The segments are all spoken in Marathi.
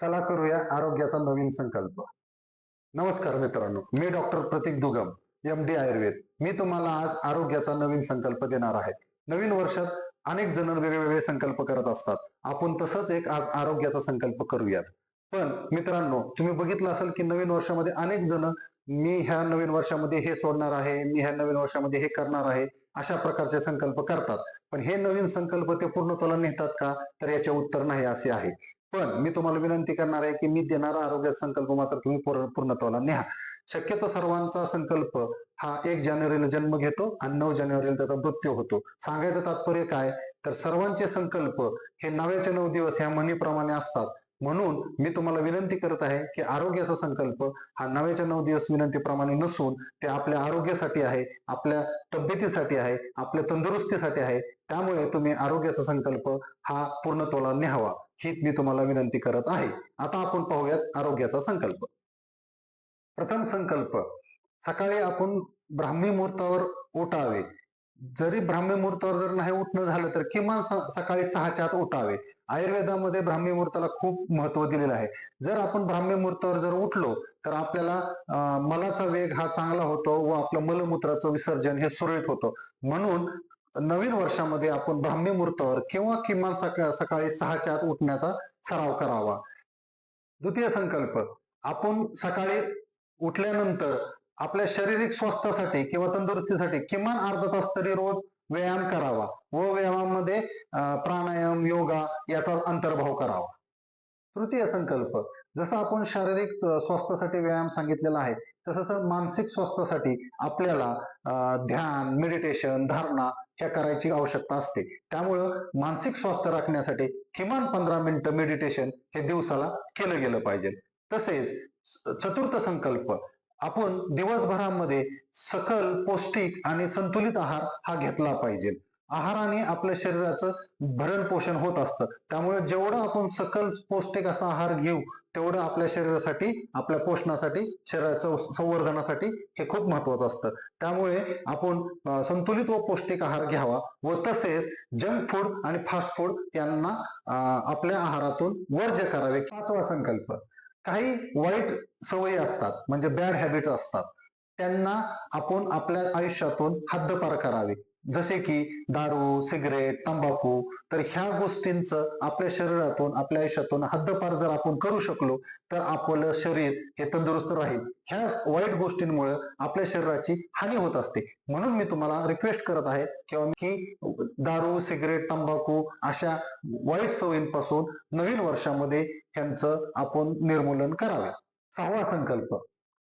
चला करूया आरोग्याचा नवीन संकल्प. नमस्कार मित्रांनो मी doctor Pratik Dugam M D Ayurveda. मी तुम्हाला आज आरोग्याचा नवीन संकल्प देणार आहे. नवीन वर्षात अनेक जण वेगवेगळे संकल्प करत असतात. आपण तसंच एक आज आरोग्याचा संकल्प करूयात. पण मित्रांनो तुम्ही बघितलं असेल की नवीन वर्षामध्ये अनेक जण मी ह्या नवीन वर्षामध्ये हे सोडणार आहे मी ह्या नवीन वर्षामध्ये हे करणार आहे अशा प्रकारचे संकल्प करतात. पण हे नवीन संकल्प ते पूर्णत्वाला नेतात का? तर याचे उत्तर नाही असे आहे. पण मी तुम्हाला विनंती करणार आहे की मी देणारा आरोग्य संकल्प मात्र तुम्ही पूर्ण पूर्णत्वाला न्या. शक्यतो सर्वांचा संकल्प हा एक जानेवारीला जन्म घेतो आणि नऊ जानेवारीला त्याचा मृत्यू होतो. सांगायचं तात्पर्य काय? तर सर्वांचे संकल्प हे नव्याचे नऊ दिवस ह्या म्हणीप्रमाणे असतात. म्हणून मी तुम्हाला विनंती करत आहे की आरोग्याचा संकल्प हा नव्याच्या नऊ दिवस विनंतीप्रमाणे नसून ते आपल्या आरोग्यासाठी आहे आपल्या तब्येतीसाठी आहे आपल्या तंदुरुस्तीसाठी आहे. त्यामुळे तुम्ही आरोग्याचा संकल्प हा पूर्णत्वाला न्यावा ही मी तुम्हाला विनंती करत आहे. आता आपण पाहूयात आरोग्याचा संकल्प. प्रथम संकल्प सकाळी आपण ब्राह्मी मुहूर्तावर उठावे. जरी ब्राह्मी मुहूर्तावर जर नाही उठणं झालं तर किमान सकाळी सहाच्या आत उठावे. आयुर्वेदामध्ये ब्राह्मी मुहूर्ताला खूप महत्त्व दिलेलं आहे. जर आपण ब्राह्मी मुहूर्तावर जर उठलो तर आपल्याला मलाचा वेग हा चांगला होतो व आपलं मलमूत्राचं विसर्जन हे सुरळीत होतं. म्हणून नवीन वर्षामध्ये आपण ब्राह्मी मुहूर्तावर किंवा किमान सका सकाळी सहाच्या आत उठण्याचा सराव करावा. द्वितीय संकल्प आपण सकाळी उठल्यानंतर आपल्या शारीरिक स्वास्थ्यासाठी किंवा तंदुरुस्तीसाठी किमान अर्धा तास तरी रोज व्यायाम करावा व व्यायामामध्ये अं, प्राणायाम योगा याचा अंतर्भाव करावा. तृतीय संकल्प. जसं आपण शारीरिक स्वास्थ्यासाठी व्यायाम सांगितलेला आहे तसंच मानसिक स्वास्थ्यासाठी आपल्याला ध्यान मेडिटेशन धारणा ह्या करायची आवश्यकता असते. त्यामुळं मानसिक स्वास्थ्य राखण्यासाठी किमान पंधरा मिनिटं मेडिटेशन हे दिवसाला केलं गेलं पाहिजे. तसेच चतुर्थ संकल्प. आपण दिवसभरामध्ये सकल पौष्टिक आणि संतुलित आहार हा घेतला पाहिजे. आहाराने आपल्या शरीराचं भरण पोषण होत असतं. त्यामुळे जेवढं आपण सकल पौष्टिक असा आहार घेऊ तेवढं आपल्या शरीरासाठी आपल्या पोषणासाठी शरीराचं संवर्धनासाठी हे खूप महत्वाचं असतं. त्यामुळे आपण संतुलित व पौष्टिक आहार घ्यावा व तसेच जंक फूड आणि फास्ट फूड यांना आपल्या आहारातून वर्ज्य करावे. पाचवा संकल्प. काही वाईट सवयी असतात म्हणजे बॅड हॅबिट असतात त्यांना आपण आपल्या आयुष्यातून हद्दपार करावे. जसे की दारू सिगरेट तंबाखू तर ह्या गोष्टींचं आपल्या शरीरातून आपल्या आयुष्यातून हद्दपार जर आपण करू शकलो तर आपलं शरीर हे तंदुरुस्त राहील. ह्या वाईट गोष्टींमुळे आपल्या शरीराची हानी होत असते. म्हणून मी तुम्हाला रिक्वेस्ट करत आहे किंवा की दारू सिगरेट तंबाखू अशा वाईट सवयींपासून नवीन वर्षामध्ये ह्यांचं आपण निर्मूलन करावे. सहावा संकल्प.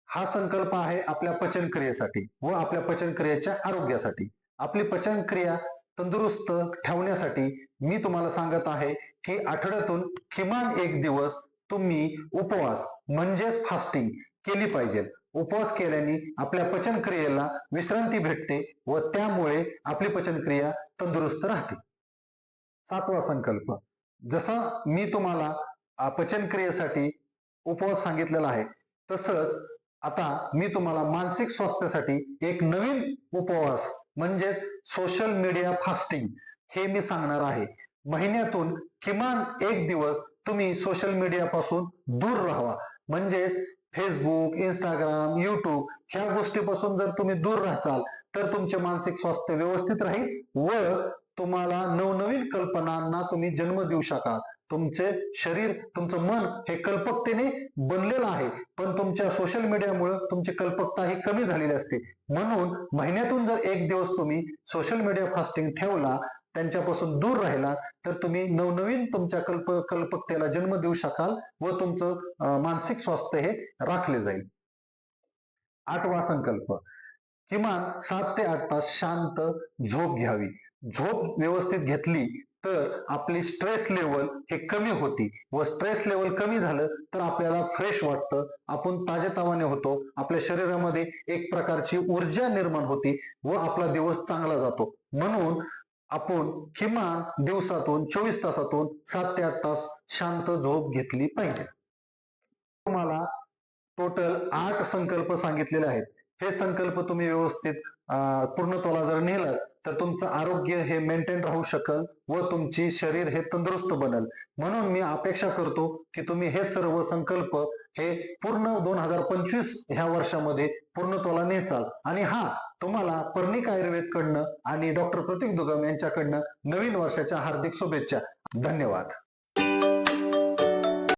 हा संकल्प आहे आपल्या पचनक्रियेसाठी व आपल्या पचनक्रियेच्या आरोग्यासाठी. आपली पचनक्रिया तंदुरुस्त ठेवण्यासाठी मी तुम्हाला सांगत आहे की आठवड्यातून किमान एक दिवस तुम्ही उपवास म्हणजेच फास्टिंग केली पाहिजे. उपवास केल्याने आपल्या पचनक्रियेला विश्रांती भेटते व त्यामुळे आपली पचनक्रिया तंदुरुस्त राहते. सातवा संकल्प. जसा मी तुम्हाला पचनक्रियेसाठी उपवास सांगितलेला आहे तसंच आता मी तुम्हाला मानसिक स्वास्थ्यासाठी एक नवीन उपवास म्हणजे सोशल मीडिया फास्टिंग हे मी सांगणार आहे. महिन्यातून किमान एक दिवस तुम्ही सोशल मीडिया पासून दूर राहावा. म्हणजेच फेसबुक इंस्टाग्राम युट्यूब ह्या गोष्टीपासून जर तुम्ही दूर राहचाल तर तुमचे मानसिक स्वास्थ्य व्यवस्थित राहील व तुम्हाला नवनवीन कल्पनांना तुम्ही जन्म देऊ शकाल. तुमचे शरीर तुमचं मन हे कल्पकतेने बनलेलं आहे. पण तुमच्या सोशल मीडियामुळे तुमची कल्पकता ही कमी झालेली असते. म्हणून महिन्यातून जर एक दिवस तुम्ही सोशल मीडिया फास्टिंग ठेवला त्यांच्यापासून दूर राहिला तर तुम्ही नवनवीन तुमच्या कल्प कल्पकतेला जन्म देऊ शकाल व तुमचं मानसिक स्वास्थ्य हे राखले जाईल. आठवा संकल्प. किमान सात ते आठ तास शांत झोप घ्यावी. झोप व्यवस्थित घेतली तर आपली स्ट्रेस लेवल हे कमी होती. व स्ट्रेस लेवल कमी झालं तर आपल्याला फ्रेश वाटतं. आपण ताजेतवाने होतो. आपल्या शरीरामध्ये एक प्रकारची ऊर्जा निर्माण होती व आपला दिवस चांगला जातो. म्हणून आपण किमान दिवसातून चोवीस तासातून सात ते आठ तास शांत झोप घेतली पाहिजे. तुम्हाला टोटल आठ संकल्प सांगितलेले आहेत. हे संकल्प तुम्ही व्यवस्थित पूर्णत्वाला जर नेलं तर तुमचं आरोग्य हे मेंटेन राहू शकल व तुमची शरीर हे तंदुरुस्त बनल. म्हणून मी अपेक्षा करतो की तुम्ही हे सर्व संकल्प हे पूर्ण दोन हजार पंचवीस ह्या वर्षामध्ये पूर्णत्वाला नेचाल. आणि हा तुम्हाला पर्णिक आयुर्वेद कडनं आणि डॉक्टर प्रतीक दुगम यांच्याकडनं नवीन वर्षाच्या हार्दिक शुभेच्छा. धन्यवाद.